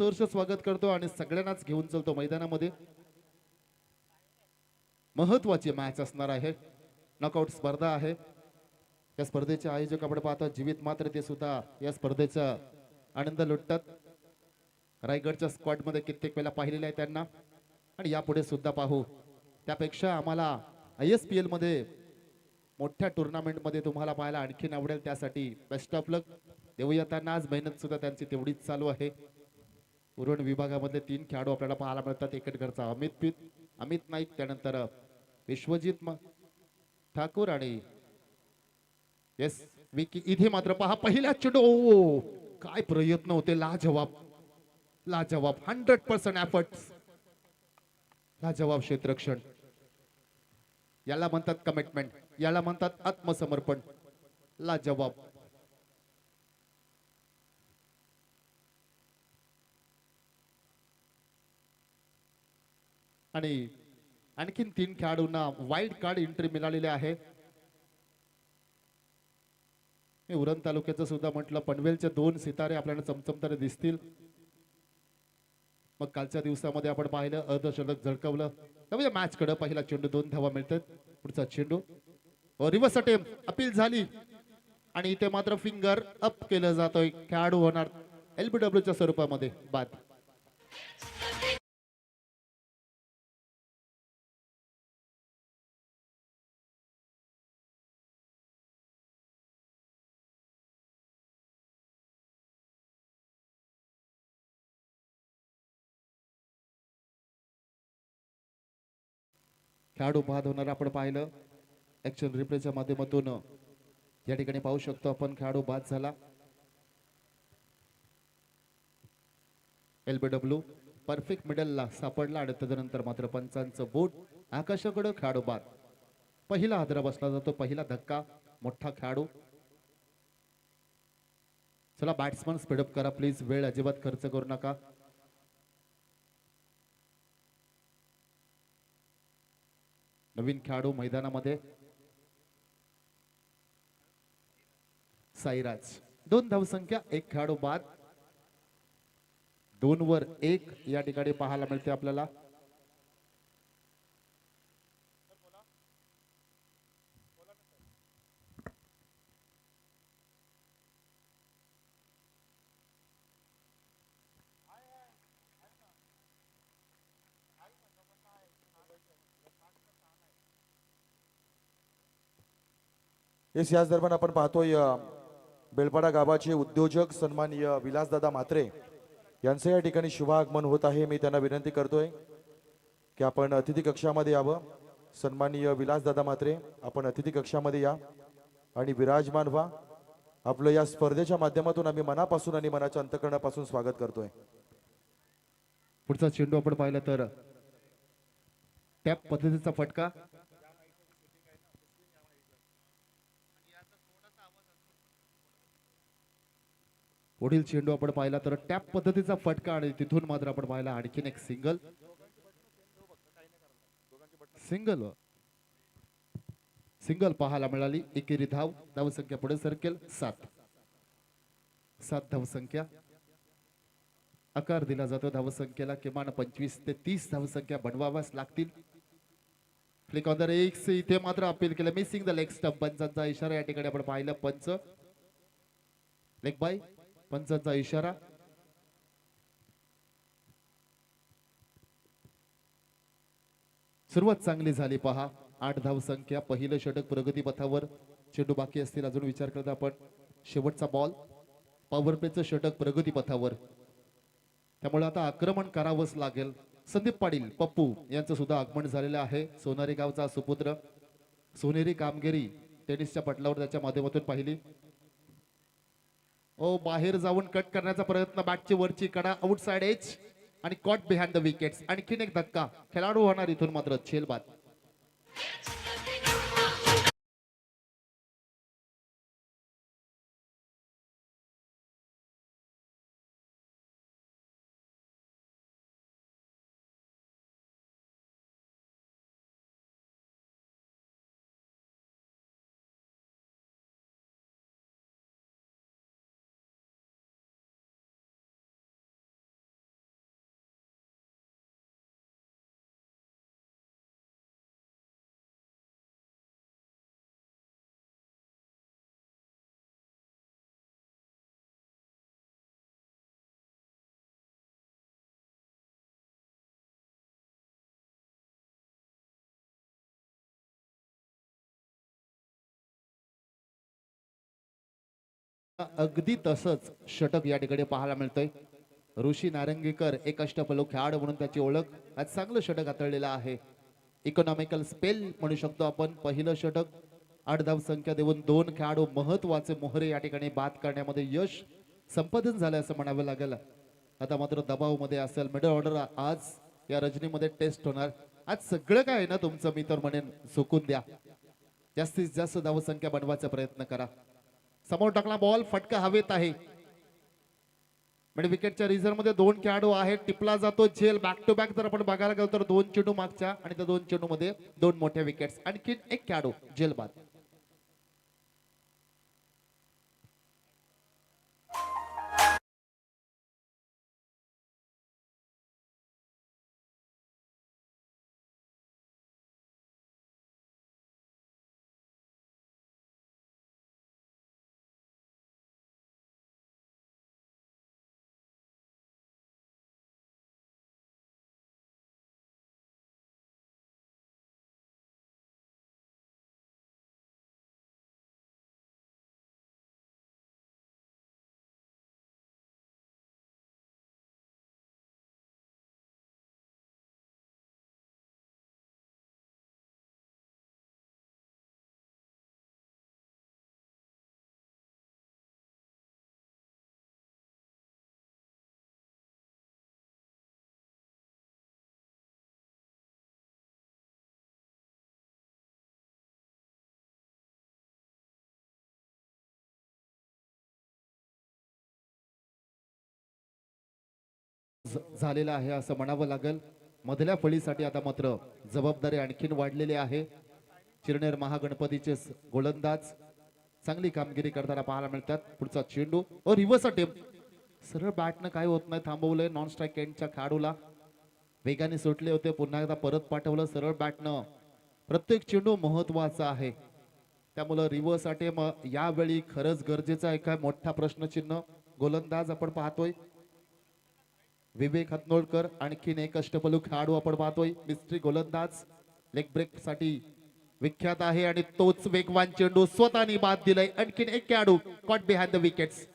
सहर्ष स्वागत करतो आणि सगळ्यांनाच घेऊन चलतो मैदानामध्ये. महत्वाची मॅच असणार आहे. नॉकआउट स्पर्धा आहे. या स्पर्धेचे आयोजक आपण पाहतो जीवित मात्र ते सुद्धा या स्पर्धेचा आनंद लुटतात. रायगडच्या स्क्वॉडमध्ये कित्येक वेळा पाहिलेलं आहे त्यांना. आणि यापुढे सुद्धा पाहू. त्यापेक्षा आम्हाला आय एस पी एलमध्ये मोठ्या टुर्नामेंटमध्ये तुम्हाला पाहायला आणखीन आवडेल त्यासाठी बेस्ट ऑफ लक देऊया त्यांना. आज मेहनत सुद्धा त्यांची तेवढीच चालू आहे. उरण विभागामध्ये तीन खेळाडू आपल्याला पाहायला मिळतात. घरचा अमित पीत अमित नाईक त्यानंतर विश्वजित ठाकूर आणि येस विकी. इथे मात्र पहा पहिला चेंडू. काय प्रयत्न होते. लाजवाब. लाजवाब. हंड्रेड पर्सेंट एफर्ट लाजवाब क्षेत्रक्षण याला म्हणतात कमिटमेंट याला म्हणतात आत्मसमर्पण. लाजवाब. आणि आणखीन तीन खेळाडूंना वाईल्ड कार्ड एंट्री मिळालेली आहे. उरण तालुक्याचं सुद्धा म्हटलं पनवेलचे दोन सितारे आपल्याला चमचमताना दिसतील. मग कालच्या दिवसामध्ये आपण पाहिलं अर्धशतक झळकवलं. तर म्हणजे मॅच कडे पहिला चेंडू दोन धावा मिळतात. पुढचा चेंडू. रिव्हर्स अटेम अपील झाली. आणि इथे मात्र फिंगर अप केलं जातोय. खेळाडू होणार एलबीडब्ल्यू च्या स्वरूपामध्ये बाद. खेळाडू बाद होणार आपण पाहिलं. ऍक्शन रिप्लेच्या माध्यमातून या ठिकाणी पाहू शकतो आपण खेळाडू बाद झाला. एलबीडब्ल्यू परफेक्ट मिडलला सापडला आणि त्याच्यानंतर मात्र पंचांचं बोट आकाशाकडं खेळाडू बाद पहिला हादरा बसला जातो पहिला धक्का मोठा खेळाडू चला बॅट्समन स्पीडअप करा प्लीज वेळ अजिबात खर्च करू नका. नवीन खेळाडू मैदानामध्ये. साईराज. दोन धावसंख्या एक खेळाडू बाद. दोन वर एक या ठिकाणी पाहायला मिळते आपल्याला. येस याच दरम्यान आपण पाहतोय बेलपाडा गावाचे उद्योजक सन्माननीय विलासदादा म्हात्रे यांचं या ठिकाणी शुभागमन होत आहे. मी त्यांना विनंती करतोय की आपण अतिथी कक्षामध्ये यावं. सन्माननीय विलासदादा म्हात्रे आपण अतिथी कक्षामध्ये या आणि विराजमान व्हा. आपलं या स्पर्धेच्या माध्यमातून आम्ही मनापासून आणि मनाच्या अंतकरणापासून स्वागत करतोय. पुढचा चेंडू आपण पाहिलं तर त्या पद्धतीचा फटका पुढील चेंडू आपण पाहिला तर टॅप पद्धतीचा फटका आणि तिथून मात्र आपण पाहिला आणखीन एक सिंगल. सिंगल. सिंगल पाहायला मिळाली. एकेरी धाव धावसंख्या पुढे सरकेल. सात. सात धावसंख्या. आकार दिला जातो धावसंख्येला. किमान पंचवीस ते तीस धावसंख्या बनवाव्याच लागतील. फ्लिक ऑन द रेक्स इथे मात्र अपील केलं. मिसिंग द लेग स्टंप पंचांचा इशारा या ठिकाणी आपण पाहिलं. पंच. लेग बाय पंचांचा इशारा. सुरुवात चांगली झाली पहा. आठ धाव संख्या. पहिलं षटक प्रगती पथावर. चेंडू बाकी असतील अजून विचार करत आपण. शेवटचा बॉल पॉवर प्लेचं षटक प्रगतीपथावर त्यामुळे आता आक्रमण करावंच लागेल. संदीप पाटील पप्पू यांचं सुद्धा आगमन झालेलं आहे. सोनारी गावचा सुपुत्र. सोनेरी कामगिरी टेनिसच्या पटलावर त्याच्या माध्यमातून पाहिली. ओ बाहेर जाऊन कट करण्याचा प्रयत्न बॅटची वरची कडा आउटसाइड एज आणि कॉट बिहाइंड द विकेट्स आणखीन एक धक्का खेळाडू होणार इथून मात्र छेलबाद. अगदी तसंच षटक या ठिकाणी पाहायला मिळतंय. ऋषी नारंगीकर एक अष्टपलो खेळाडू म्हणून त्याची ओळख आज चांगलं षटक हाताळलेलं आहे. इकॉनॉमिकल स्पेल म्हणू शकतो आपण. पहिलं षटक आठ धाव संख्या देऊन दोन खेळाडू महत्त्वाचे मोहरे या ठिकाणी बाद करण्यामध्ये यश संपादन झालं असं म्हणावं लागेल. आता मात्र दबावमध्ये असेल. मिडल ऑर्डर आज या रजनीमध्ये टेस्ट होणार. आज सगळं काय आहे ना तुमचं? मी तर म्हणेन चुकून द्या. जास्तीत जास्त धावसंख्या बनवायचा प्रयत्न करा. समोर टाकला बॉल फटका हवेत आहे. म्हणजे विकेटच्या रिझर्वमध्ये दोन खेळाडू आहेत टिपला जातो झेल बॅक टू बॅक जर आपण बघायला गेलो तर दोन चेंडू मागच्या आणि त्या दोन चेंडू मध्ये दोन मोठ्या विकेट्स आणखी एक खेळाडू झेल बाद झालेला आहे असं म्हणावं लागेल. मधल्या फळीसाठी आता मात्र जबाबदारी आणखीन वाढलेली आहे. चिरनेर महागणपतीचे गोलंदाज चांगली कामगिरी करताना पाहायला मिळतात. पुढचा चेंडू ओ रिव्हर्स अटेम्प सरळ बॅटनं काय होत नाही थांबवलंय नॉन स्ट्राईक एंडच्या खेळाडूला. वेगाने सुटले होते पुन्हा एकदा परत पाठवलं सरळ बॅटनं प्रत्येक चेंडू महत्त्वाचा आहे. त्यामुळं रिव्हर्स अटेम यावेळी खरंच गरजेचं आहे काय? मोठा प्रश्नचिन्ह. गोलंदाज आपण पाहतोय विवेक हतनोळकर आणखीन एक अष्टपलू खेळाडू आपण पाहतोय मिस्ट्री गोलंदाज. लेग ब्रेकसाठी विख्यात आहे आणि तोच वेगवान चेंडू स्वतःनी बाद दिलाय. आणखीन एक खेळाडू कॉट बिहाइंड द विकेट्स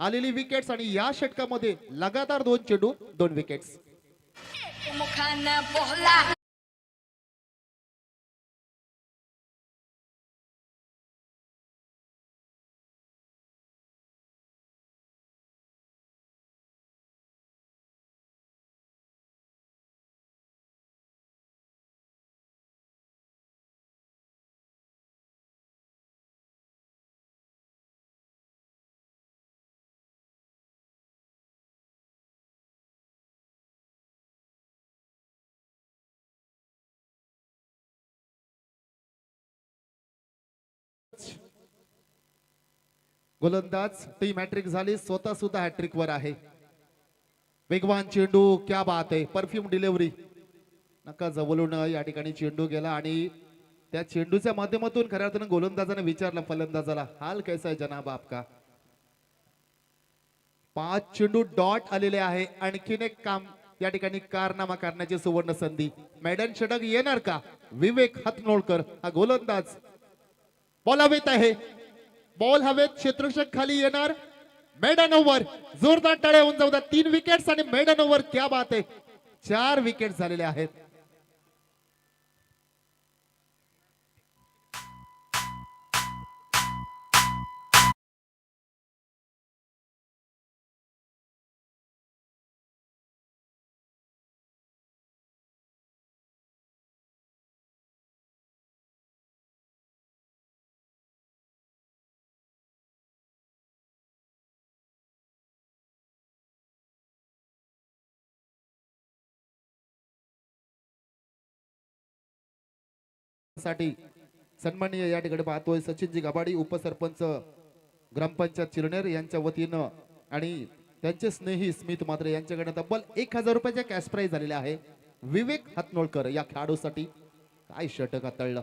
आलेली विकेट्स आणि या षटकामध्ये लगातार दोन चेंडू दोन विकेट्स गोलंदाज टीम हॅट्रिक झाली. स्वतः सुद्धा हॅट्रिक वर आहे. वेगवान चेंडू क्या बात आहे. परफ्यूम डिलिव्हरी नका जवळून या ठिकाणी चेंडू गेला आणि त्या चेंडूच्या माध्यमातून खऱ्या अर्थानं गोलंदाजाने विचारलं फलंदाजाला हाल कैसा आहे जनाब आपका? पाच चेंडू डॉट आलेले आहे. आणखीन एक काम या ठिकाणी कारनामा करण्याची सुवर्ण संधी. मॅडन षटक येणार का? विवेक हतनोळकर हा गोलंदाज. बोलावेत आहे. बॉल हवेत क्षेत्रक्षक खाली येणार. मेडन ओव्हर जोरदार टाळ्या होऊन जाऊ द्या. तीन विकेट्स आणि मेडन ओव्हर क्या बात आहे. चार विकेट झालेले आहेत. साठी सन्माननीय या ठिकाणी पाहतोय सचिनजी गबाडी उपसरपंच ग्रामपंचायत चिरनेर यांच्या वतीनं आणि त्यांचे स्नेही स्मित मात्रे यांच्याकडे तब्बल एक हजार रुपयाच्या कॅश प्राईज झालेले आहे. विवेक हातनोळकर या खेळाडूसाठी. काय षटक हाताळलं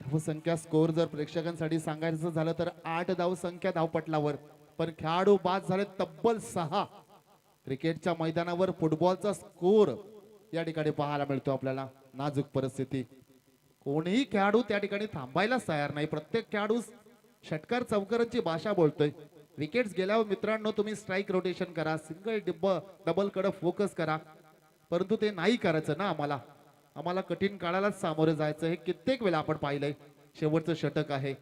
धावसंख्या स्कोर जर प्रेक्षकांसाठी सांगायचं झालं तर आठ धावसंख्या धावपटलावर. पण खेळाडू बाद झाले तब्बल सहा. क्रिकेटच्या मैदानावर फुटबॉलचा स्कोर या ठिकाणी पाहायला मिळतो आपल्याला. नाजूक परिस्थिती. कोणीही खेळाडू त्या ठिकाणी थांबायलाच तयार नाही. प्रत्येक खेळाडू षटकार चौकारांची भाषा बोलतोय. विकेट्स गेल्यावर मित्रांनो तुम्ही स्ट्राईक रोटेशन करा सिंगल डिब्ब डबलकडे फोकस करा. परंतु ते नाही करायचं ना आम्हाला. आम्हाला कठीण काळालाच सामोरे जायचं हे कित्येक वेळा आपण पाहिलंय. शेवटचं षटक आहे.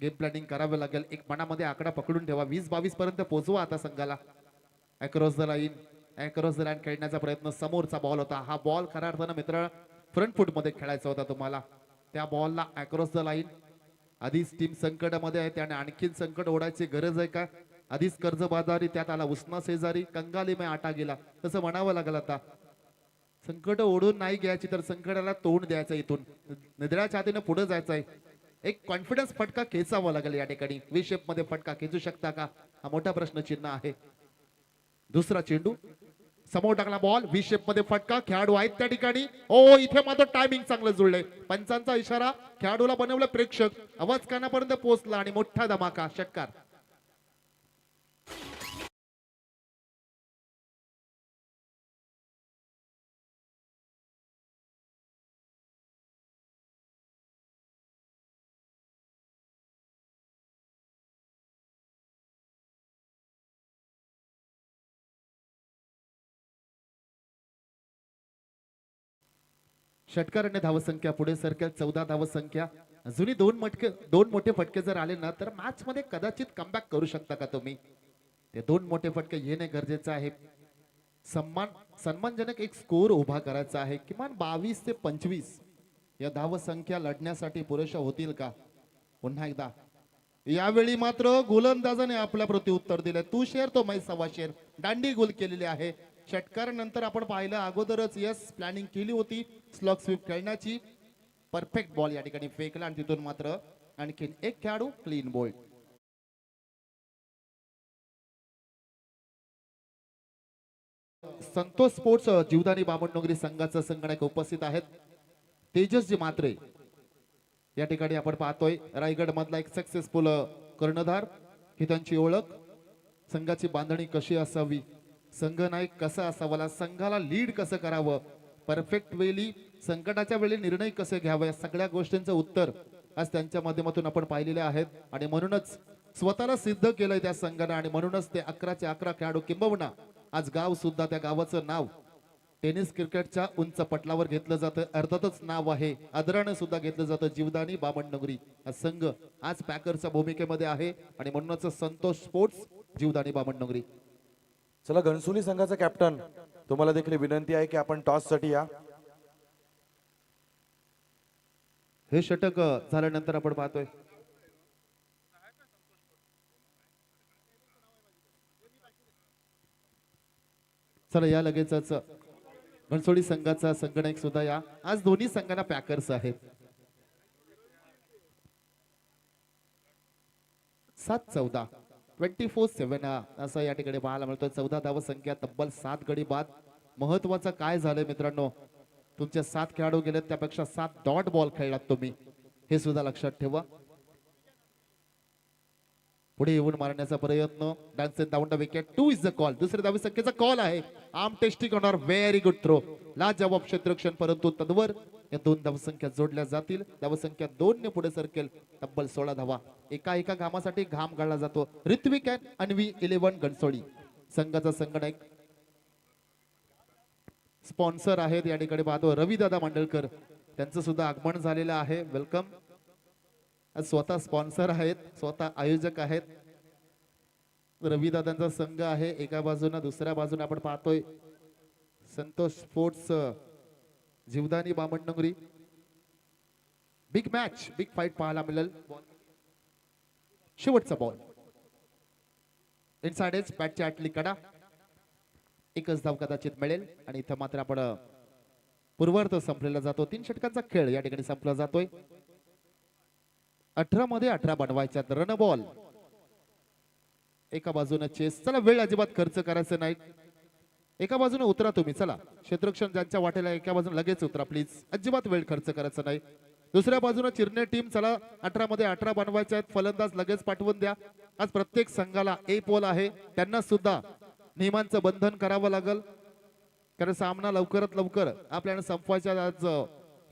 गेम प्लॅनिंग करावं लागेल. एक मनामध्ये आकडा पकडून ठेवा. वीस बावीस पर्यंत पोहोचवा आता संघाला. Across the line across the line खेळण्याचा प्रयत्न. समोरचा बॉल होता. हा बॉल खऱ्या अर्थानं मित्र फ्रंट फूटमध्ये खेळायचा होता तुम्हाला. त्या बॉलला अक्रॉस द लाईन आधीच टीम संकटामध्ये आहे त्याने आणखीन संकट ओढायची गरज आहे का? आधीच कर्जबाजारी त्यात आला उष्णा शेजारी कंगाली में आटा गेला. तसं म्हणावं लागलं आता. संकट ओढून नाही घ्यायची तर संकटाला तोंड द्यायचं इथून. निद्राच्या छातीनं पुढे जायचं आहे एक कॉन्फिडन्स फटका खेचावा लागेल या ठिकाणी. वी शेपमध्ये फटका खेचू शकता का? हा मोठा प्रश्नचिन्ह आहे. दुसरा चेंडू. समोर टाकला बॉल वी शेपमध्ये फटका. खेळाडू आहेत त्या ठिकाणी. ओ इथे मात्र टायमिंग चांगलं जुळलंय. पंचांचा इशारा खेळाडूला बनवलं प्रेक्षक. आवाज कानापर्यंत पोहोचला आणि मोठा धमाका. षटकार. षटकाराने धावसंख्या पुढे सरकेल चौदा धावसंख्या जुनी दोन मटके दोन मोठे फटके जर आले ना तर मॅच मध्ये कदाचित कमबॅक करू शकता का तुम्ही? ते दोन मोठे फटके येणे गरजेचं आहे. सन्मान सन्मानजनक एक स्कोर उभा करायचा आहे. किमान बावीस ते पंचवीस या धावसंख्या लढण्यासाठी पुरेशा होतील का? पुन्हा एकदा. यावेळी मात्र गोलंदाजाने आपल्या प्रति उत्तर दिले. तू शेर तो मै सव्वा शेर. दांडी गोल केलेली आहे. षटकार नंतर आपण पाहिलं अगोदरच यस प्लॅनिंग केली होती स्लॉग स्वीप खेळण्याची. परफेक्ट बॉल या ठिकाणी फेकला आणि तिथून मात्र आणखीन एक खेळाडू clean bowled Santosh sports Jivdani Bamannagari संघाचा संगणक उपस्थित आहेत. तेजसजी मात्रे या ठिकाणी आपण पाहतोय रायगड मधला एक सक्सेसफुल कर्णधार. ही त्यांची ओळख. संघाची बांधणी कशी असावी? संघ नाईक कसा असावा? संघाला लीड कसं करावं? परफेक्ट वेळी संकटाच्या वेळी निर्णय कसे घ्यावे? या सगळ्या गोष्टींचं उत्तर आज त्यांच्या माध्यमातून आपण पाहिलेले आहेत. आणि म्हणूनच स्वतःला सिद्ध केलंय त्या संघानं आणि म्हणूनच ते अकराचे अकरा खेळाडू किंबहुना आज गाव सुद्धा त्या गावाचं नाव टेनिस क्रिकेटच्या उंच पटलावर घेतलं जातं. अर्थातच नाव आहे. आदरानं सुद्धा घेतलं जातं. जीवदानी बामणनगरी हा संघ आज पॅकरच्या भूमिकेमध्ये आहे. आणि म्हणूनच संतोष स्पोर्ट्स जीवदानी बामणनगरी चला घनसोली संघाचा कॅप्टन तुम्हाला देखील विनंती आहे की आपण टॉससाठी या. हे षटक झाल्यानंतर आपण पाहतोय. चला या लगेचच. घनसोली संघाचा संगणक सुद्धा या. आज दोन्ही संघांना पॅकर्स आहेत. सात चौदा. ट्वेंटी फोर सेव्हन असं या ठिकाणी पाहायला मिळतं चौदा धाव संख्या तब्बल सात गडी बाद. महत्वाचं काय झालंय मित्रांनो? तुमचे सात खेळाडू गेलेत त्यापेक्षा सात डॉट बॉल खेळलात तुम्ही. हे सुद्धा लक्षात ठेवा. पुढे येऊन मारण्याचा प्रयत्न. Dance down wicket two is the call दुसऱ्या दावी संख्येचा कॉल आहे. आम testing honour very good throw ला जवाब क्षेत्रक्षण परंतु तद्वर या दोन धावसंख्या जोडल्या जातील. धावसंख्या दोन ने पुढे सरकेल. तब्बल सोळा धावा. एका एका घामासाठी घाम गाळला जातो. Hrithik and Anvi eleven Ghansoli. संघाचा संगणक स्पॉन्सर आहेत या ठिकाणी पाहतो रविदादा मांडळकर त्यांचं सुद्धा आगमन झालेलं आहे. वेलकम. स्वतः स्पॉन्सर आहेत. स्वतः आयोजक आहेत. रविदादांचा संघ आहे. एका बाजूने दुसऱ्या बाजूने आपण पाहतोय Santosh Sports Jivdani Bamannagari big match big fight पाहायला मिळेल. शेवटचा बॉल इनसाइड एज बॅटची आटली कडा. एकच धाव कदाचित मिळेल आणि इथं मात्र आपण पूर्वार्थ संपलेला जातो. तीन षटकांचा खेळ या ठिकाणी संपला जातोय. अठरा मध्ये अठरा बनवायच्या रन बॉल एका बाजूने चेस चला वेळ अजिबात खर्च करायचं नाही. एका बाजूने उतरा तुम्ही चला. क्षेत्रक्षण ज्यांच्या वाटेला एका बाजूने लगेच उतरा प्लीज अजिबात वेळ खर्च करायचा नाही. दुसऱ्या बाजूने चिरणे टीम चला. अठरा मध्ये अठरा बनवायच्या आहेत. फलंदाज लगेच पाठवून द्या. आज प्रत्येक संघाला ए पोल आहे. त्यांना सुद्धा नियमांचं बंधन करावं लागल. कारण सामना लवकरात लवकर आपल्याला संपवायचा आज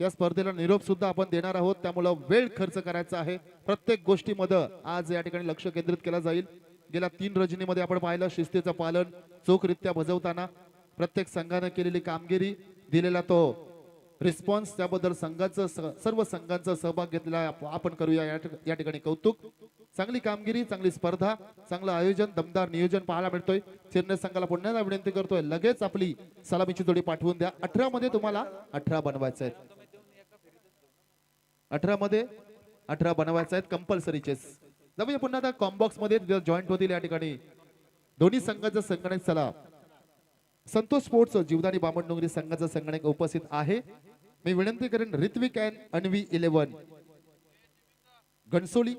या स्पर्धेला निरोप सुद्धा आपण देणार आहोत. त्यामुळं वेळ खर्च करायचा आहे. प्रत्येक गोष्टीमध्ये आज या ठिकाणी लक्ष केंद्रित केलं जाईल. गेल्या तीन रजनीमध्ये आपण पाहिलं शिस्तीचं पालन चोखरित्या भजवताना प्रत्येक संघानं केलेली कामगिरी दिलेला तो रिस्पॉन्स त्याबद्दल संघाचं सर्व संघांचा सहभाग घेतलेला आपण करूया या ठिकाणी कौतुक. चांगली कामगिरी चांगली स्पर्धा चांगलं आयोजन दमदार नियोजन पाहायला मिळतोय. चिरणे संघाला पुण्याला विनंती करतोय लगेच आपली सलामीची जोडी पाठवून द्या. अठरा मध्ये तुम्हाला अठरा बनवायचं आहे अठरा मध्ये अठरा बनवायचं आहेत कंपल्सरी चेस जाऊया पुन्हा आता कॉम्बॉक्समध्ये जॉईंट होतील या ठिकाणी. दोन्ही संघाचा संगणक चला. संतोष स्पोर्ट्स जीवदानी बामणडोंगरी संघाचा संगणक उपस्थित आहे. मी विनंती करेन ऋत्विक अँड अनवी इलेव्हन घणसोली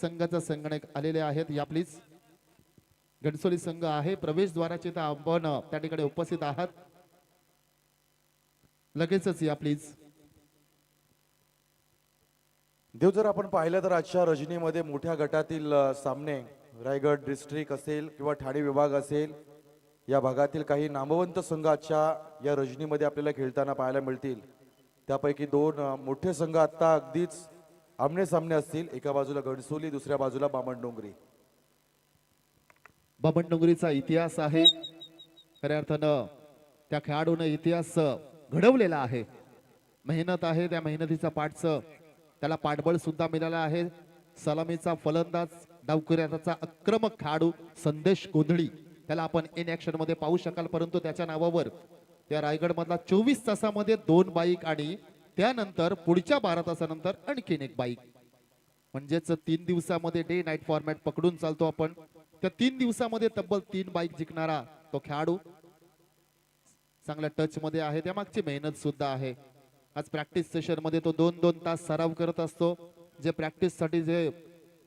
संघाचा संगणक आलेले आहेत. या प्लीज घणसोली संघ आहे. प्रवेशद्वाराचे तर आपण त्या ठिकाणी उपस्थित आहात. लगेचच या प्लीज देव जर आपण पाहिलं तर आजच्या रजनीमध्ये मोठ्या गटातील सामने रायगड डिस्ट्रिक्ट असेल किंवा ठाणे विभाग असेल या भागातील काही नामवंत संघ आजच्या या रजनीमध्ये आपल्याला खेळताना पाहायला मिळतील. त्यापैकी दोन मोठे संघ आत्ता अगदीच आमने सामने असतील. एका बाजूला घणसोली दुसऱ्या बाजूला बामणडोंगरी बामणडोंगरीचा इतिहास आहे. खऱ्या अर्थानं त्या खेळाडूने इतिहास घडवलेला आहे. मेहनत आहे त्या मेहनतीचा पाठचं. त्याला पाठबळ सुद्धा मिळालं आहे. सलामीचा फलंदाज डावकऱ्याचा आक्रमक खेळाडू संदेश गोंधळी. त्याला आपण इन ऍक्शनमध्ये पाहू शकाल परंतु त्याच्या नावावर त्या रायगड मधला चोवीस तासामध्ये दोन बाईक आणि त्यानंतर पुढच्या बारा तासानंतर आणखीन एक बाईक. म्हणजेच तीन दिवसामध्ये डे नाईट फॉर्मॅट पकडून चालतो आपण. त्या तीन दिवसामध्ये तब्बल तीन बाईक जिंकणारा तो खेळाडू. चांगल्या टच मध्ये आहे. त्या मागची मेहनत सुद्धा आहे. आज प्रॅक्टिस सेशनमध्ये तो दोन दोन तास सराव करत असतो. जे प्रॅक्टिससाठी जे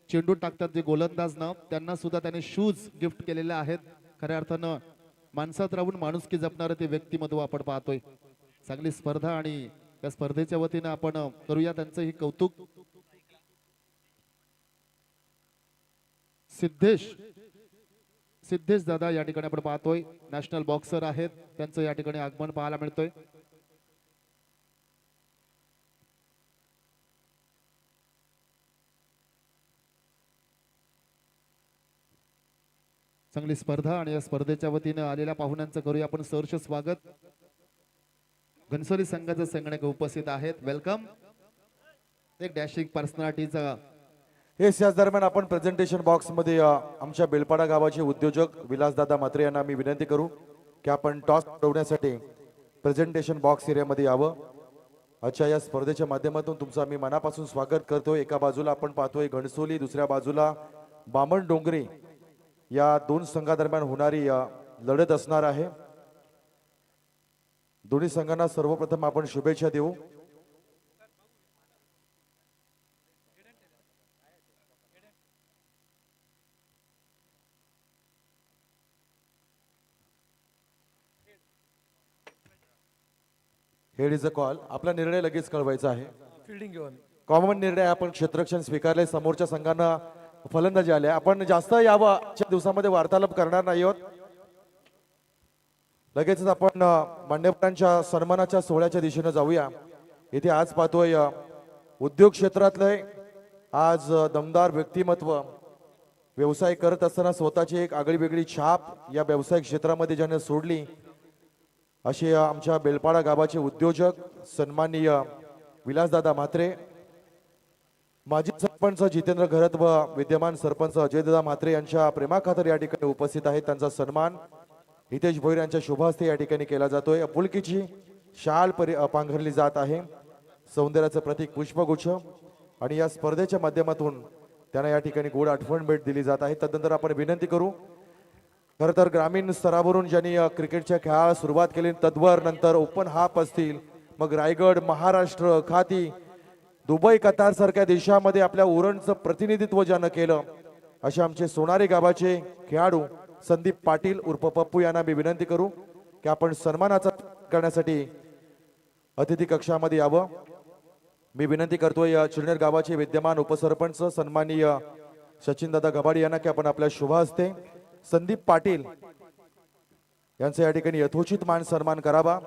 चेंडू टाकतात जे गोलंदाज ना त्यांना सुद्धा त्याने शूज गिफ्ट केलेले आहेत. खऱ्या अर्थानं माणसात राहून माणुसकी जपणारं ते व्यक्तिमत्व आपण पाहतोय. चांगली स्पर्धा आणि त्या स्पर्धेच्या वतीनं आपण करूया त्यांचं ही कौतुक. सिद्धेश सिद्धेश दादा या ठिकाणी आपण पाहतोय. नॅशनल बॉक्सर आहेत. त्यांचं या ठिकाणी आगमन पाहायला मिळतोय. चांगली स्पर्धा आणि या स्पर्धेच्या वतीनं आलेल्या पाहुण्यांचं करूया आपण सहर्ष स्वागत. घनसोली संघाचे संगणक उपस्थित आहेत. वेलकम एक डॅशिंग पर्सनॅलिटीचा येस याच दरम्यान आपण प्रेझेंटेशन बॉक्समध्ये आमच्या बेलपाडा गावाचे उद्योजक विलासदादा म्हात्रे यांना मी विनंती करू की आपण टॉस ठेवण्यासाठी प्रेझेंटेशन बॉक्स एरियामध्ये यावं. अच्छा या स्पर्धेच्या माध्यमातून तुमचं आम्ही मनापासून स्वागत करतोय. एका बाजूला आपण पाहतोय घणसोली दुसऱ्या बाजूला बामण डोंगरी या दोन संघादरम्यान होणारी लढत असणार आहे. दोन्ही संघांना सर्वप्रथम आपण शुभेच्छा देऊ. हेड इज अ कॉल आपला निर्णय लगेच कळवायचा आहे. फिल्डिंग घेऊन. कॉमन निर्णय आपण क्षेत्ररक्षण स्वीकारले. समोरच्या संघांना फलंदाजी आले आपण जास्त यावं. दिवसामध्ये वार्तालाप करणार नाही आहोत. लगेचच आपण अ, मान्यवरांच्या सन्मानाच्या सोहळ्याच्या दिशेनं जाऊया. इथे आज पाहतोय उद्योग क्षेत्रातले आज दमदार व्यक्तिमत्व. व्यवसाय करत असताना स्वतःची एक आगळी वेगळी छाप या व्यावसायिक क्षेत्रामध्ये ज्याने सोडली असे आमच्या बेलपाडा गावाचे उद्योजक सन्माननीय विलासदादा म्हात्रे. माजी सरपंच जितेंद्र घरत व विद्यमान सरपंच अजयदादा म्हात्रे यांच्या प्रेमाखातर या ठिकाणी उपस्थित आहेत. त्यांचा सन्मान हितेश भोईर यांच्या शुभहस्ते या ठिकाणी केला जातोय. अपुलकीची शाल परि पांघरली जात आहे. सौंदर्याचं प्रतीक पुष्पगुच्छ आणि या स्पर्धेच्या माध्यमातून त्यांना या ठिकाणी गोड आठवण भेट दिली जात आहे. तदनंतर आपण विनंती करू खरं तर ग्रामीण स्तरावरून ज्यांनी क्रिकेटच्या खेळाला सुरुवात केली तद्वर नंतर ओपन हाफ असतील मग रायगड महाराष्ट्र खाती दुबई कतार सारख्या देशामध्ये आपल्या उरणचं प्रतिनिधित्व ज्यानं केलं असे आमचे सोनारी गावाचे खेळाडू संदीप पाटील उर्फ पप्पू यांना मी विनंती करू की आपण सन्मानाचा करण्यासाठी अतिथी कक्षामध्ये यावं. मी विनंती करतोय या चिरनेर गावाचे विद्यमान उपसरपंच सन्माननीय सचिनदादा गबाडी यांना की आपण आपल्या शुभ असते संदीप पाटील यांचा या ठिकाणी यथोचित मान सन्मान करावा.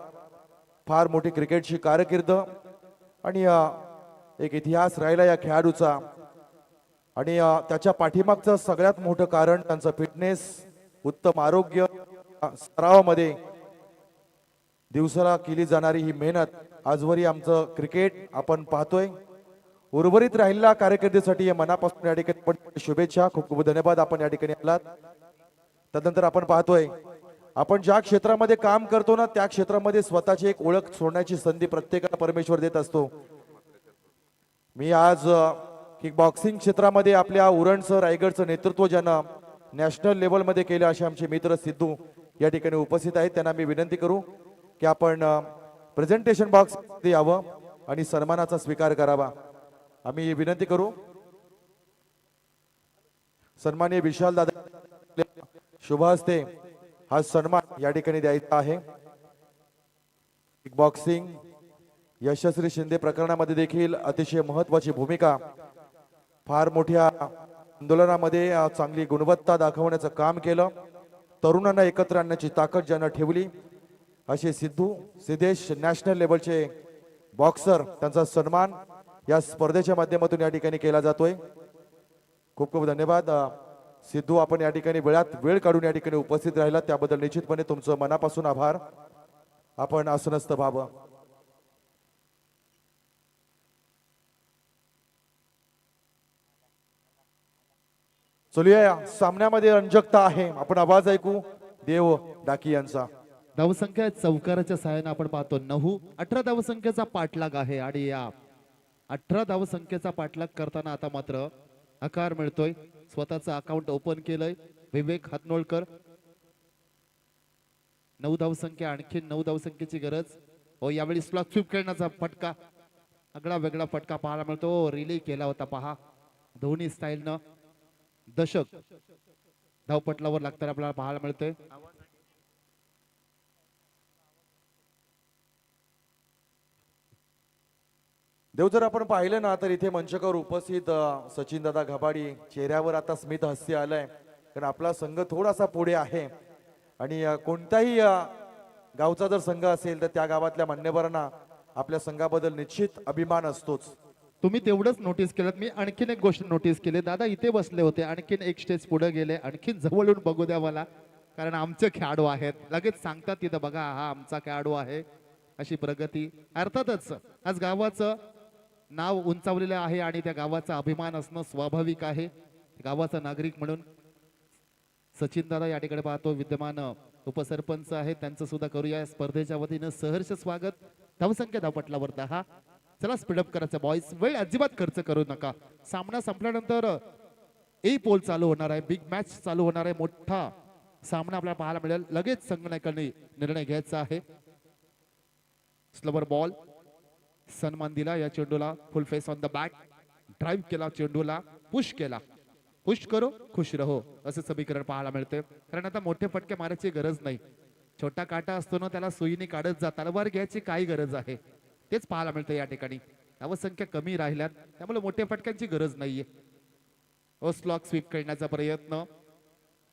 फार मोठी क्रिकेटची कारकीर्द आणि एक इतिहास राहिला या खेळाडूचा. आणि त्याच्या पाठीमागचं सगळ्यात मोठं कारण त्यांचं फिटनेस उत्तम आरोग्य सरावामध्ये दिवसाला केली जाणारी ही मेहनत. आजवरही आमचं क्रिकेट आपण पाहतोय. उर्वरित राहिलेल्या कारकिर्दीसाठी या मनापासून या ठिकाणी पण शुभेच्छा खूप खूप धन्यवाद आपण या ठिकाणी आलात. त्यानंतर आपण पाहतोय आपण ज्या क्षेत्रामध्ये काम करतो ना त्या क्षेत्रामध्ये स्वतःची एक ओळख सोडण्याची संधी प्रत्येकाला परमेश्वर देत असतो. मी आज किक बॉक्सिंग क्षेत्रामध्ये आपल्या उरणचं रायगडचं नेतृत्व ज्यांना नॅशनल लेवलमध्ये केलं असे आमचे मित्र सिद्धू या ठिकाणी उपस्थित आहेत. त्यांना मी विनंती करू की आपण प्रेझेंटेशन बॉक्स यावं आणि सन्मानाचा स्वीकार करावा. आम्ही विनंती करू. सन्माननीय विशाल दादा शुभ हस्ते हा सन्मान या ठिकाणी द्यायचा आहे. किक बॉक्सिंग यशस्वी शिंदे प्रकरणामध्ये देखील अतिशय महत्वाची भूमिका. फार मोठ्या आंदोलनामध्ये चांगली गुणवत्ता दाखवण्याचं काम केलं. तरुणांना एकत्र आणण्याची ताकद ज्यांना ठेवली असे सिद्धू सिद्धेश नॅशनल लेवलचे बॉक्सर त्यांचा सन्मान या स्पर्धेच्या माध्यमातून या ठिकाणी केला जातोय. खूप खूप धन्यवाद. सिद्धू आपण या ठिकाणी वेळात वेळ काढून या ठिकाणी उपस्थित राहिला त्याबद्दल निश्चितपणे तुमचं मनापासून आभार. आपण आसनस्थ व्हावं. चलूया. या सामन्यामध्ये रंजकता आहे. आपण आवाज ऐकू. देव डाकी यांचा. धावसंख्या चौकाराच्या सहाय्याने आपण पाहतो. नऊ अठरा धावसंख्येचा पाठलाग आहे. आणि या अठरा धावसंख्येचा पाठलाग करताना आता मात्र आकार मिळतोय. स्वतःचं अकाउंट ओपन केलंय. विवेक हातनोळकर. नऊ धावसंख्या आणखी नऊ धावसंख्येची गरज. हो यावेळी स्लॉक स्वीप खेळण्याचा फटका. आगळा वेगळा फटका पाहायला मिळतो. रिले केला होता पहा. धोनी स्टाईलनं दशक. धावपटलावर लागताना आपल्याला पाहायला मिळतोय. देव जर आपण पाहिलं ना तर इथे मंचकावर उपस्थित सचिन दादा घबाडी चेहऱ्यावर आता स्मित हास्य आलंय. कारण आपला संघ थोडासा पुढे आहे. आणि कोणताही गावचा जर संघ असेल तर त्या गावातल्या मान्यवरांना आपल्या संघाबद्दल निश्चित अभिमान असतोच. तुम्ही तेवढंच नोटीस केलं मी आणखीन एक गोष्ट नोटीस केली. दादा इथे बसले होते. आणखीन एक स्टेज पुढे गेले. आणखीन जवळून बघू द्या मला. कारण आमचे खेळाडू आहेत. लगेच सांगतात तिथं बघा हा आमचा खेळाडू आहे. अशी प्रगती. अर्थातच आज गावाचं नाव उंचावलेलं आहे आणि त्या गावाचा अभिमान असणं स्वाभाविक आहे. गावाचा नागरिक म्हणून सचिन दादा या ठिकाणी पाहतो. विद्यमान उपसरपंच आहेत. त्यांचं सुद्धा करूया. स्पर्धेच्या वतीनं सहर्ष स्वागत. धावसंख्या धावपटलावर दहा चला स्पीडअप करायचं. बॉईज वेळ अजिबात खर्च करू नका. सामना संपल्यानंतर ए पोल चालू होणार आहे. बिग मॅच चालू होणार आहे. मोठा सामना आपल्याला पाहायला मिळेल. लगेच संगणकाने निर्णय घ्यायचा आहे. स्लोवर बॉल सन्मान दिला या चेंडूला. Full face on the back drive केला चेंडूला. पुश केला. पुश करो खुश रहो. असं समीकरण पाहायला मिळते कारण आता मोठे फटके मारायची गरज नाही. छोटा काटा असतो ना त्याला सुईने काढत जा तलवार घ्यायची काय गरज आहे. तेच पाहायला मिळतं या ठिकाणी. धावसंख्या कमी राहिल्यात त्यामुळे मोठ्या फटक्यांची गरज नाहीये. हो, ओस्लॉक स्वीप करण्याचा प्रयत्न.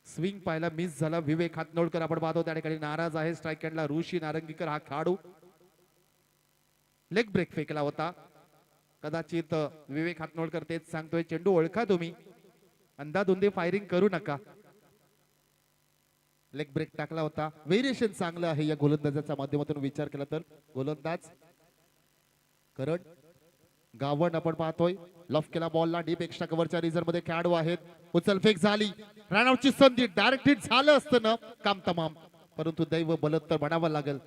स्विंग पाहायला मिस झाला. विवेक हातनोडकर आपण पाहतो त्या ठिकाणी नाराज आहे. स्ट्राईक हँडला ऋषी नारंगीकर हा खेळाडू. लेग ब्रेक फेकला होता. कदाचित विवेक हातनोळकर तेच सांगतोय. चेंडू ओळखा तुम्ही. अंदाधुंदी फायरिंग करू नका. लेग ब्रेक टाकला होता. व्हेरिएशन चांगलं आहे या गोलंदाजाच्या माध्यमातून विचार केला तर. गोलंदाज करण गावण आपण पाहतोय. लफ केला बॉलला डीप एक्स्ट्रा कव्हरच्या रिझर्वमध्ये खेळाडू आहेत. उचलफेक झाली. रनआउटची संधी. डायरेक्ट हिट झालं असतं ना. काम तमाम. परंतु दैव बलत तर म्हणावं लागेल.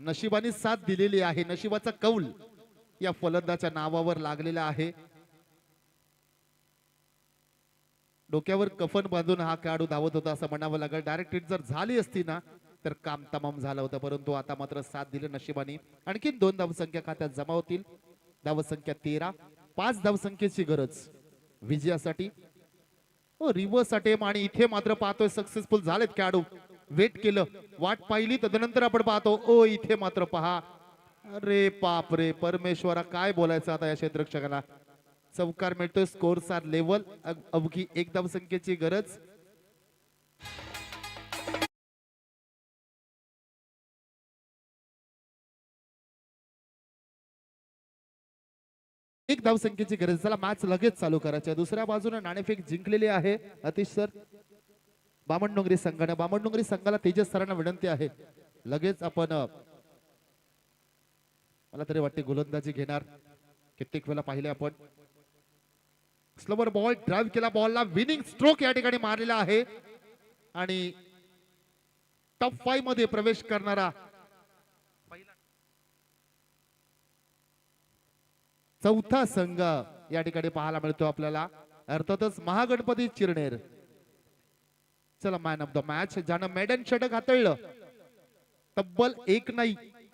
नशिबाने साथ दिलेली आहे. नशिबाचा कौल या फलंदाच्या नावावर लागलेला आहे. डोक्यावर कफन बांधून हा खेळाडू धावत होता असं म्हणावं लागेल. डायरेक्ट हिट जर झाली असती ना तर काम तमाम झालं होतं परंतु आता मात्र साथ दिलं नशिबाने. आणखीन दोन धावसंख्या खात्यात जमा होतील. धावसंख्या तेरा पाच धावसंख्येची गरज. विजयासाठी. हो, रिव्हर्स अटेम आणि इथे मात्र पाहतोय सक्सेसफुल झालेत खेळाडू. वेट केलं वाट पाहिली तदनंतर आपण पाहतो ओ इथे मात्र पहा. अरे पाप रे परमेश्वरा काय बोलायचं आता या क्षेत्रक्षकाला चौकार मिळतोय स्कोर सार लेवल अवघी एक धावसंख्येची गरज. एक धावसंख्येची गरज चला मॅच लगेच चालू करायची दुसऱ्या बाजूने नाणेफेक जिंकलेली आहे अतिश सर. संघ बामण संघाला तेजस सरांना विनंती आहे. लगेच आपण मला तरी वाटते गोलंदाजी घेणार. कित्येक वेळा पाहिले आपण. स्लोवर बॉल ड्राईव्ह केला बॉलला विनिंग स्ट्रोक या ठिकाणी मारलेला आहे. आणि टॉप फाईव्हमध्ये प्रवेश करणारा चौथा संघ या ठिकाणी पाहायला मिळतो आपल्याला. अर्थातच महागणपती चिरणेर चला मॅन ऑफ द मॅच ज्यानं मेडन षटक हाताळलं तब्बल एक नाही.